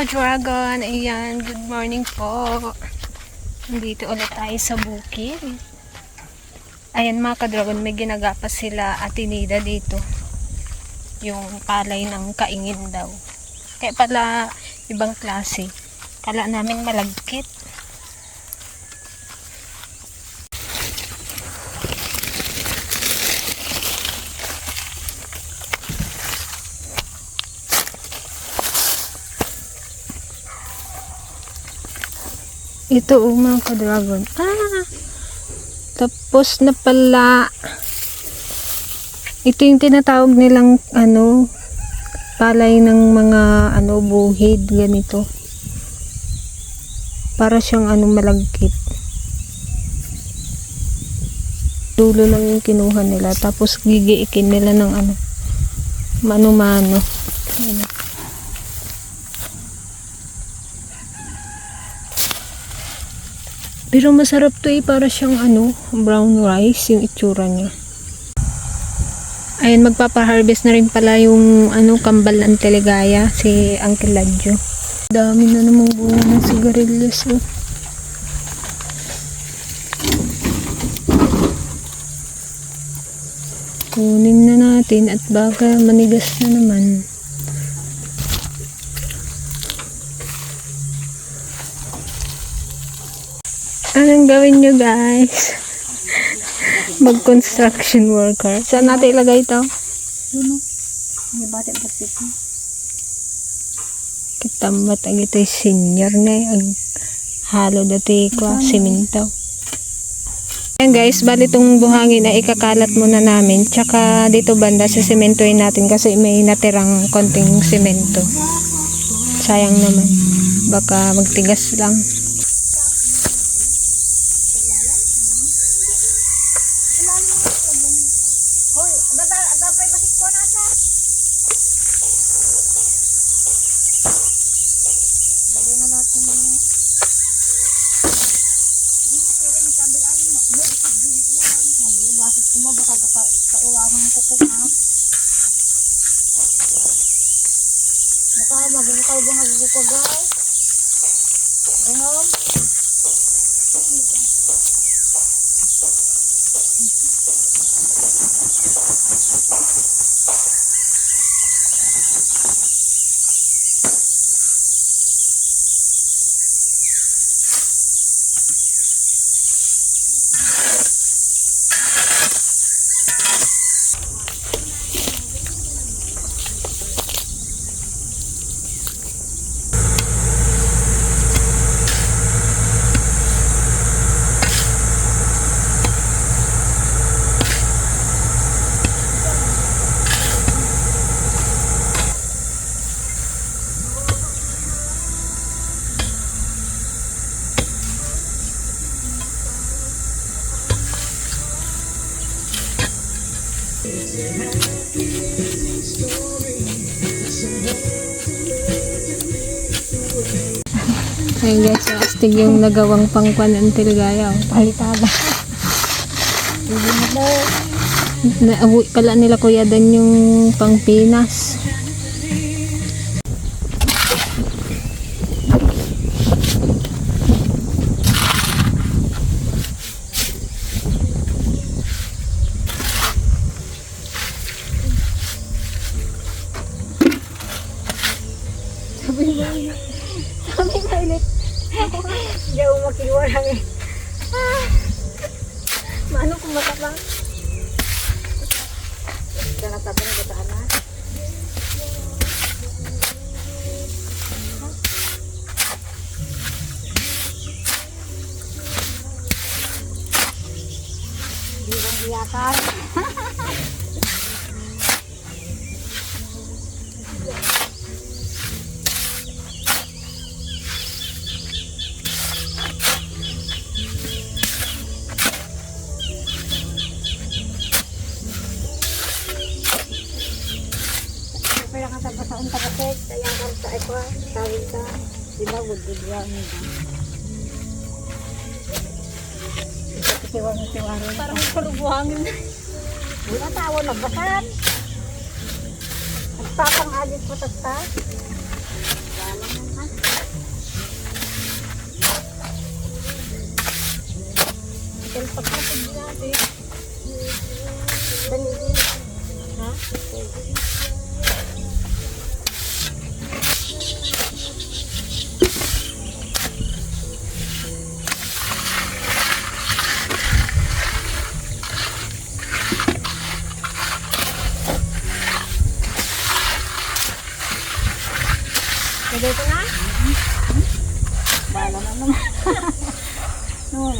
Ka-dragon. Ayan, good morning po. Nandito ulit tayo sa bukid. Ayan mga ka-dragon, may ginagapas sila atinida dito. Yung palay ng kaingin daw. Kaya pala ibang klase. Kala namin malagkit. Ito oh, mga ka-dragon. Ah! Tapos na pala. Ito yung tinatawag nilang ano, palay ng mga ano, buhid, ganito. Para siyang ano, malagkit. Dulo lang yung kinuha nila. Tapos gigiikin nila ng ano, mano-mano. Ayan. Pero masarap to eh, para siyang ano, brown rice, yung itsura niya. Ayun, magpapa-harvest na rin pala yung ano, kambal ng teligaya, si Uncle Ladjo. Dami na namang bunga ng sigarilyas oh. Kunin na natin at baka manigas na naman. Anong gawin nyo guys? Mag-construction worker. Saan natin ilagay ito? Duno. May bata basit. Kitamat ang ito senior na eh. Ang halo dati ko, siminto. Ayan guys, bali itong buhangin na ikakalat muna namin. Tsaka dito banda sa sementoin natin kasi may natirang konting semento. Sayang naman. Baka magtigas lang. Hoy, daga agapay basit ko na sa. Dali na lahat ng mga. Basit ko mo baka ka kaulangan ko kung ah. Baka magbukaw ba magbukaw guys? Ganon. Ayun guys, astig yung nagawang pangkwan ng teligaya. oh. Palitada. Na, uwi pala nila kuya dan yung pang Ba iyakan? Kaya nga sa basaon tapos kaya ka sa eko tawid ka. Di ba good good yan. Siwang siwang. Parang kalubuhangin. Wala tawo na basan. Nagpapang agit po tasta. naman ha. Kalpak na pag natin. Din. Ha?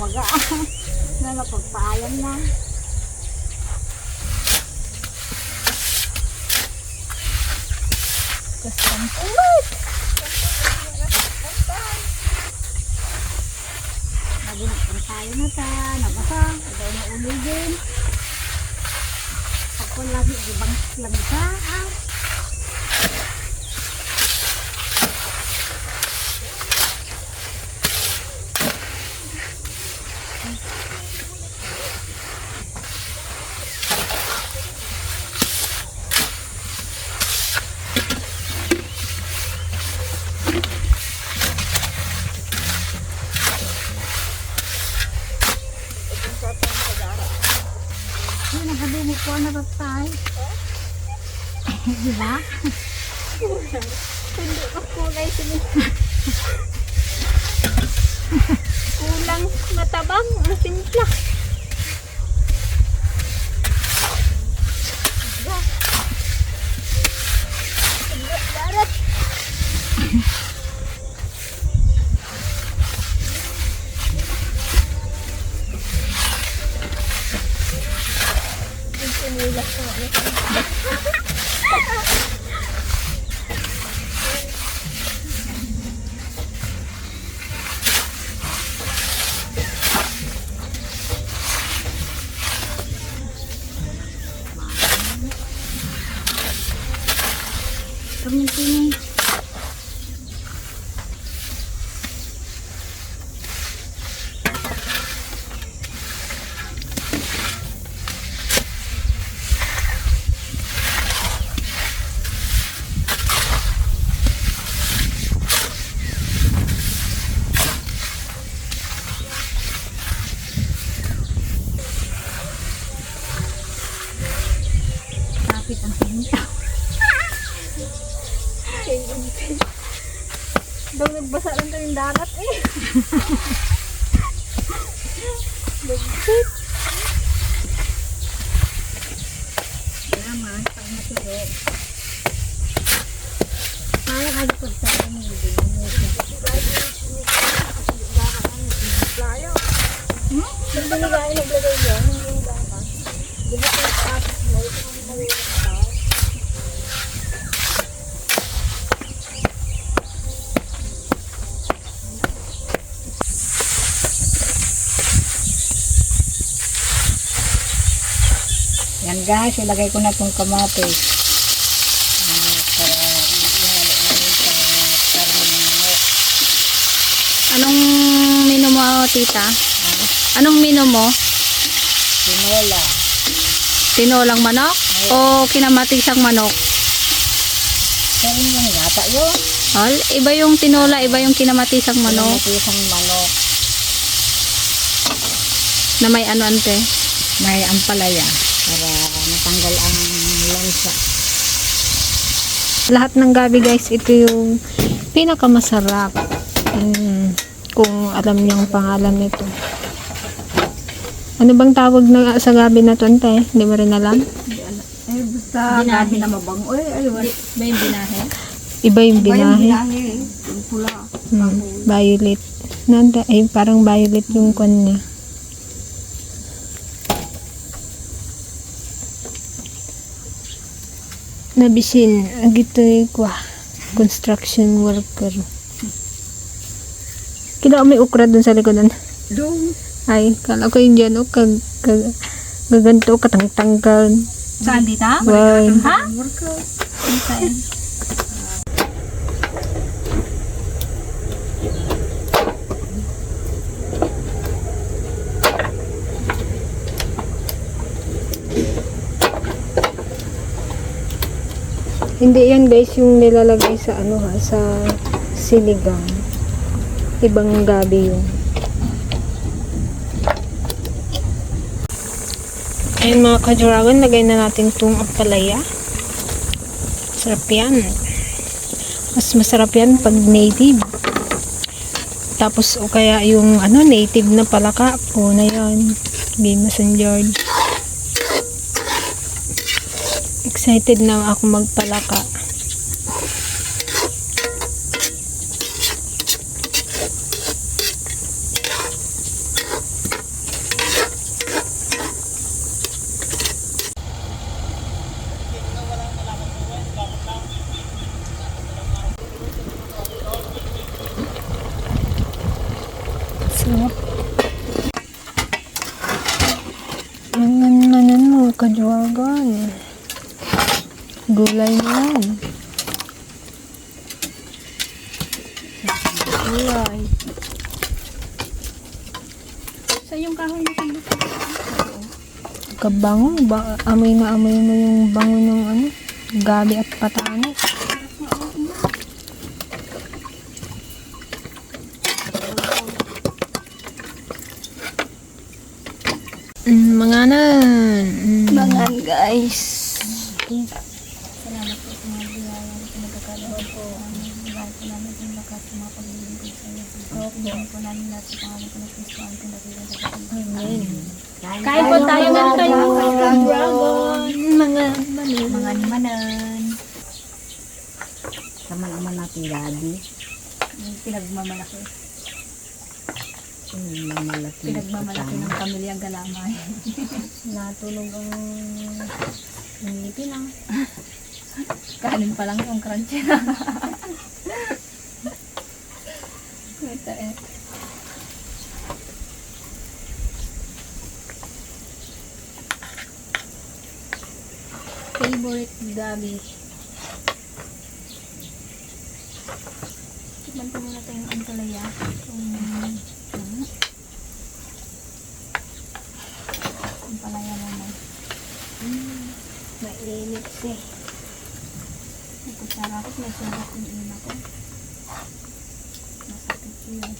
No, maga. na napagpaayan na. Custom. Naging tayo na ta. Nabasa. Agaw na uli din. Ako lagi ibang lang sa. Ah. Yun, nakadumi ko na tatay. Di ba? Hindi ko kulay sila. Kulang matabang ang simpla. ดูละครนะคะ guys, ilagay ko na itong kamatis. Ah, para ihalo namin sa karne ng manok. Anong menu mo, tita? Anong menu mo? Tinola. Tinolang manok? O kinamatisang manok? Pero yung gata yun. Al, iba yung tinola, iba yung kinamatisang manok Tinola manok. na may ano ante. May ampalaya para matanggal ang lansa. Lahat ng gabi guys, ito yung pinakamasarap. Mm, kung alam niyo ang pangalan nito. Ano bang tawag na sa gabi na to, ante? Hindi mo rin alam? Eh, basta gabi na mabango. Eh, ayun. Ba yung binahe? Iba yung binahe. Binahe. Yung pula. Hmm, violet. Nanda, eh, parang violet yung kwan niya. Nabisin, agito kwa construction worker. Kila may ukra dun sa likodan. Doon. Ay, kala ko yun dyan, o, kag, kag, gaganto, katangtanggal. Saan? Why? Ha? Hindi yan guys yung nilalagay sa ano ha, sa sinigang. Ibang gabi yun. Ayun mga ka-dragon, lagay na natin itong ampalaya. Sarap yan. Mas masarap yan pag native. Tapos o kaya yung ano native na palaka po na yan. Game Messenger. Excited na ako magpalaka. Sarap. Ang nanan mo, kajuagan. Gulay na yan. Gulay. Sa yung kahoy na sandok. Kabango. Ba, amoy na amoy mo yung bango ng ano, gabi at patani. Mm, mga nan. Mm. Bangan guys. Kain po tayo ng kayo. Mga Mga manan. Sama naman natin gabi. Pinagmamalaki. Mamalaki. Pinagmamalaki ng pamilya Galamay. Natulog ang ngipin lang. Kanin pa lang yung crunchy na. Favorite gabi. Tikman ko muna ito yung ampalaya. Hmm. ampalaya naman. Mainit eh. Ko, may sugat yung ina ko. Masakit yun.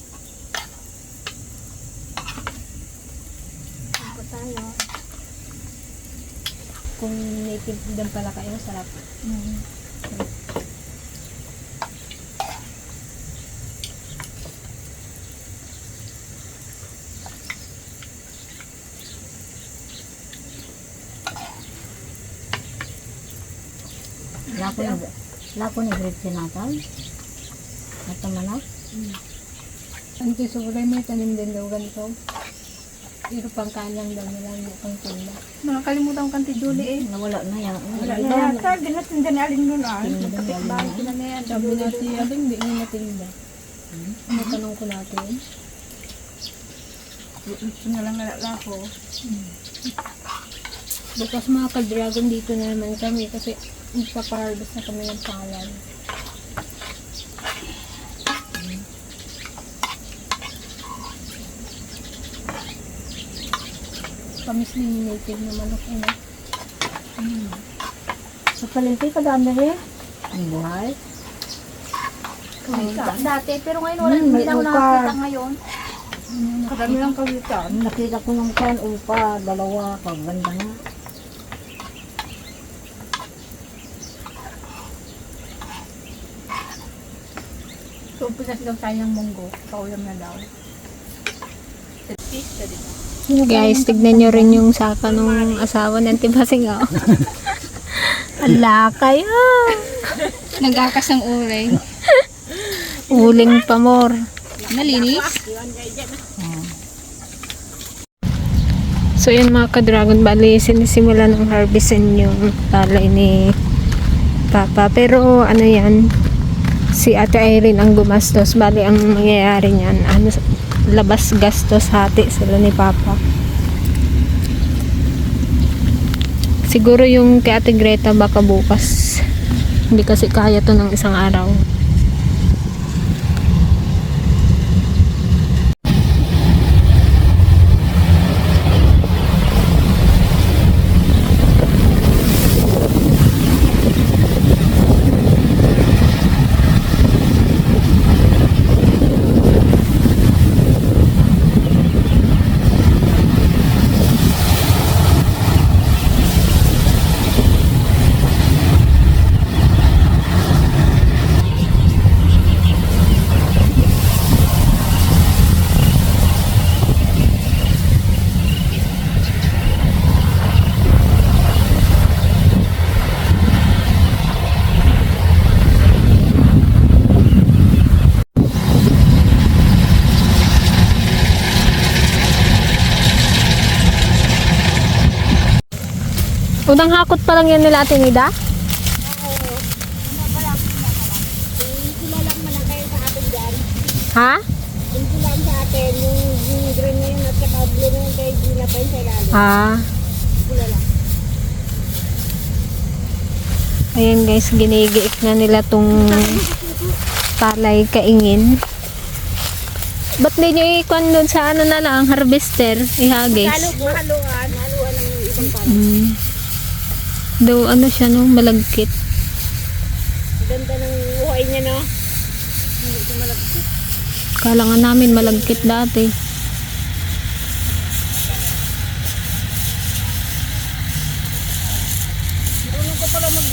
Saan po tayo? Din pala kayo, sarap. Hmm. Lako na, lako na grade sinatal. At manak. Ang kisulay may tanim din daw ganito. Pero pang kanyang daw nila yung pang tunda. Nakakalimutan ko kanti Julie eh. Nawala na yan. Wala na yata, ginatinda ni Aling nun ah. Magkapit-bahay Aling sila na yan. Sabi natin, abing hindi mo natinda. Ano tanong ko natin? Gusto na lang nalala ko. Bukas mga ka-dragon dito na naman kami kasi magpapaharvest na kami ng palay. Kamis din yung native na manok ano. Sa palengke ka dami rin. Ang buhay. Dati, pero ngayon wala, Hmm, hindi may lupa. nakakita ngayon. Kadami lang kawitan. Nakita ko ng kan upa, dalawa, paganda nga. So, umpisa daw tayo ng munggo. Kaulam na daw. Guys, tignan nyo rin yung saka ng asawa ng tibasing oh. Ala kayo! Nagakas ng. Uling pa more. Nalinis? So yun mga ka-dragon, bali sinisimula ng harvestin yung palay ni Papa. Pero ano yan, si Ate Irene ang gumastos. Bali ang mangyayari niyan, ano, labas gastos hati sila ni Papa. Siguro yung kay Ate Greta baka bukas. Hindi kasi kaya to ng isang araw. Unang hakot pa lang yan nila Ate Nida? Sila lang man ang kayo sa atin dyan. Ha? Yung sila sa atin, yung, green na yun at saka blue na yun kay Gina pa yun sa ilalim. Ah. Sila lang. Ayan guys, ginigiik na nila tong palay kaingin. Ba't di nyo ikon doon sa ano na lang, harvester, ihagis? Mahaluan. Mahaluan ng ibang pa. Mm. Do, ano siya no, malagkit. Ganda ng buhay niya, no? Hindi ko malagkit. Kala nga namin malagkit dati. Marunong ko pala mag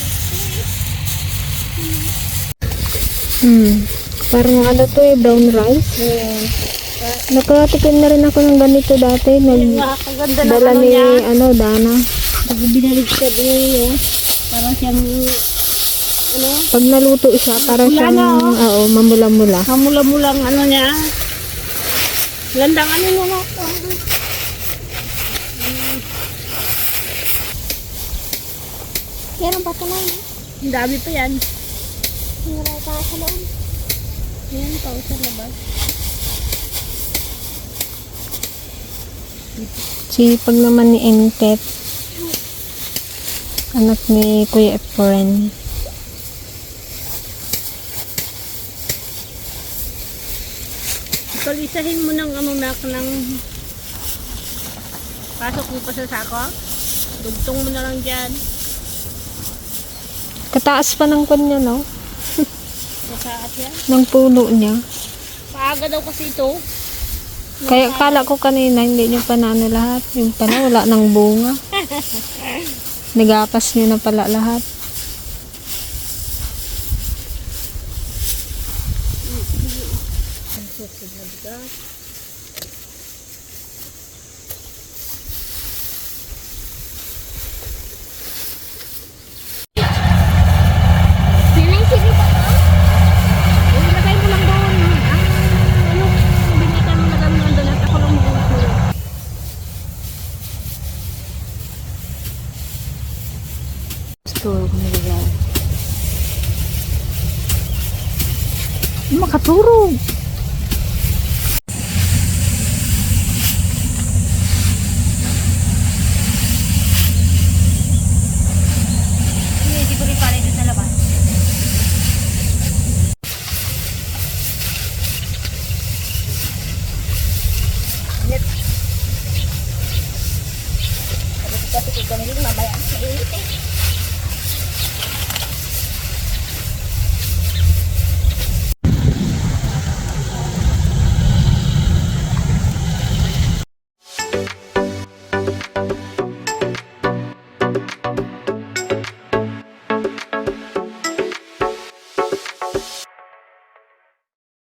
Hmm. Parang ano to eh, brown rice. Nakatikim na rin ako ng ganito dati. Nag dala ano ni ano, Dana. Pag binaligtad niya, oh. Parang siyang, ano, Pag naluto siya, para Wala siyang, na, oh. oo, mamula-mula. mamula-mulang ano niya. Gandang ano niya, no? Meron pa ito na yun. Ang dami pa yan. Meron pa sa loob. Ayan, tao sa labas. Sipag naman ni Entet. Anak ni Kuya Efren. Palisahin mo ng ano nak ng pasok mo pa sa sako. Dugtong mo na lang dyan. Kataas pa ng kanya, no? Masaat yan. Ng puno niya. Paaga daw kasi ito. Kaya kala ko kanina, hindi niyo pa na ano lahat. Yung pala, wala ng bunga. Nagapas niyo na pala lahat.